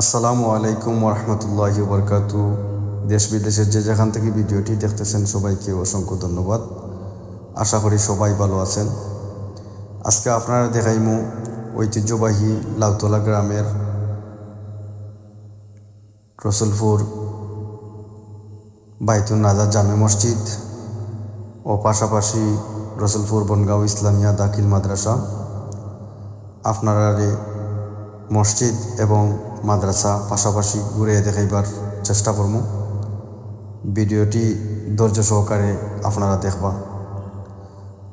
আসসালামু আলাইকুম রহমতুল্লাহ বরকাতু দেশ বিদেশের যে যেখান থেকে ভিডিওটি দেখতেছেন সবাইকে অসংখ্য ধন্যবাদ। আশা করি সবাই ভালো আছেন। আজকে আপনারা দেখাইমু ঐতিহ্যবাহী লাউতলা গ্রামের রসুলপুর বাইতুন নাজার জামে মসজিদ ও পাশাপাশি রসুলপুর বনগাঁও ইসলামিয়া দাখিল মাদ্রাসা। আপনারা মসজিদ এবং মাদ্রাসা পাশাপাশি ঘুরে দেখাইবার চেষ্টা করব ভিডিওটি ধৈর্য সহকারে আপনারা দেখবা।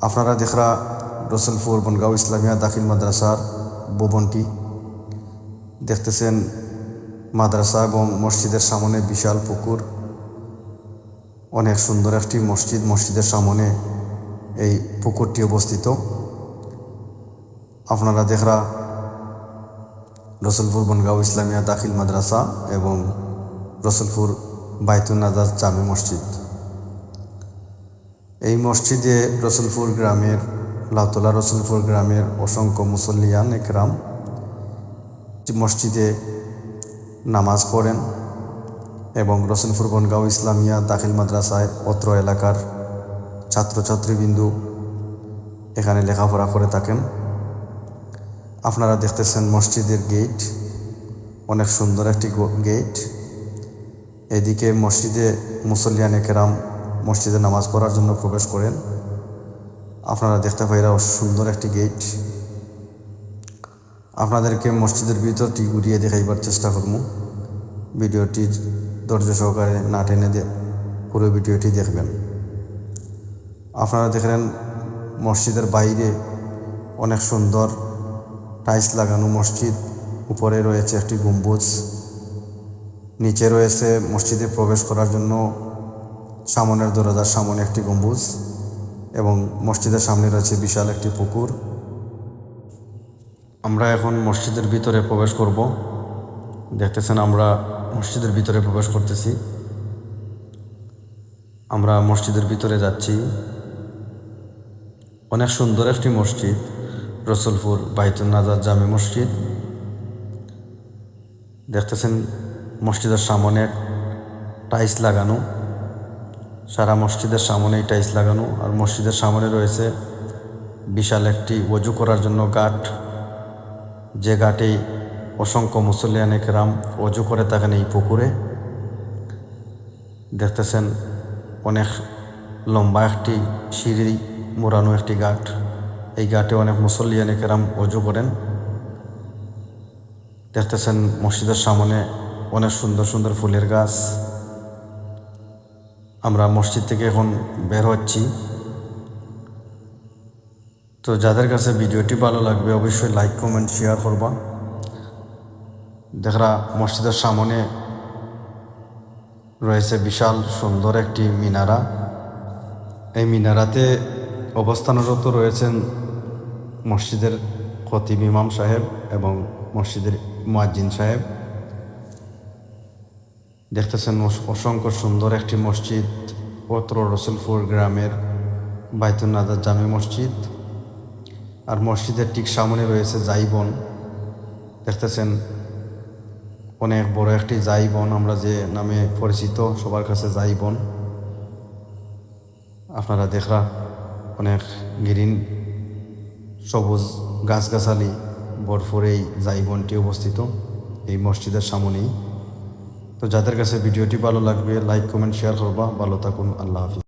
আপনারা দেখরা রসুলপুর বনগাঁও ইসলামিয়া দাখিল মাদ্রাসার ভবনটি। দেখতেছেন মাদ্রাসা এবং মসজিদের সামনে বিশাল পুকুর। অনেক সুন্দর একটি মসজিদ। মসজিদের সামনে এই পুকুরটি অবস্থিত। আপনারা দেখরা রসুলপুর বনগাঁও ইসলামিয়া দাখিল মাদ্রাসা এবং রসুলপুর বাইতুন নাজাজ জামে মসজিদ। এই মসজিদে রসুলপুর গ্রামের, লাউতলা রসুলপুর গ্রামের অসংখ্য মুসল্লিয়ান একরাম মসজিদে নামাজ পড়েন এবং রসুলপুর বনগাঁও ইসলামিয়া দাখিল মাদ্রাসায় অত্র এলাকার ছাত্রছাত্রীবৃন্দু এখানে লেখাপড়া করে থাকেন। আপনারা দেখতেছেন মসজিদের গেট অনেক সুন্দর একটি গেট এদিকে মসজিদে মুসল্লিয়ানে কেরাম মসজিদে নামাজ পড়ার জন্য প্রবেশ করেন। আপনারা দেখতে পাইরা সুন্দর একটি গেট আপনাদেরকে মসজিদের ভিতরটি ঘুরিয়ে দেখাইবার চেষ্টা করব। ভিডিওটির ধৈর্য সহকারে না টেনে দিয়ে পুরো ভিডিওটি দেখবেন। আপনারা দেখলেন মসজিদের বাইরে অনেক সুন্দর টাইলস লাগানো মসজিদ, উপরে রয়েছে একটি গম্বুজ, নিচে রয়েছে মসজিদে প্রবেশ করার জন্য সামনের দরজার সামনে একটি গম্বুজ এবং মসজিদের সামনে রয়েছে বিশাল একটি পুকুর। আমরা এখন মসজিদের ভিতরে প্রবেশ করব। দেখতেছেন আমরা মসজিদের ভিতরে প্রবেশ করতেছি। আমরা মসজিদের ভিতরে যাচ্ছি। অনেক সুন্দর একটি মসজিদ। রসুলপুর বাইতুল নাজার জামে মসজিদ। দেখতেছেন মসজিদের সামনে টাইলস লাগানো। সারা মসজিদের সামনেই টাইলস লাগানো আর মসজিদের সামনে রয়েছে বিশাল একটি অজু করার জন্য ঘাট যে ঘাটে অসংখ্য মুসল্লিয়ানে কেরাম অজু করে থাকেন এই পুকুরে। দেখতেছেন অনেক লম্বা একটি সিঁড়ি মোড়ানো একটি ঘাট এই ঘাটে অনেক মুসল্লিয়ানে কেরাম অজু করেন। দেখতেছেন মসজিদের সামনে অনেক সুন্দর সুন্দর ফুলের গাছ। আমরা মসজিদ থেকে এখন বের হচ্ছি। তো যাদের কাছে ভিডিওটি ভালো লাগবে অবশ্যই লাইক, কমেন্ট, শেয়ার করবা। দেখরা মসজিদের সামনে রয়েছে বিশাল সুন্দর একটি মিনারা। এই মিনারাতে অবস্থানরত রয়েছেন মসজিদের খতিব ইমাম সাহেব এবং মসজিদের মুয়াজ্জিন সাহেব। দেখতেছেন অসংখ্য সুন্দর একটি মসজিদ, পত্র রসুলপুর গ্রামের বাইতুল নাজার জামে মসজিদ। আর মসজিদের ঠিক সামনে রয়েছে জাইবন। দেখতেছেন অনেক বড় একটি জাইবন, আমরা যে নামে পরিচিত সবার কাছে জাইবন। আপনারা দেখরা অনেক গ্রিন সবুজ গাছগাছালি ভরপুর এই জাইবনটি অবস্থিত এই মসজিদের সামনেই। তো যাদের কাছে ভিডিওটি ভালো লাগবে লাইক কমেন্ট শেয়ার করবা। ভালো থাকুন, আল্লাহ হাফিজ।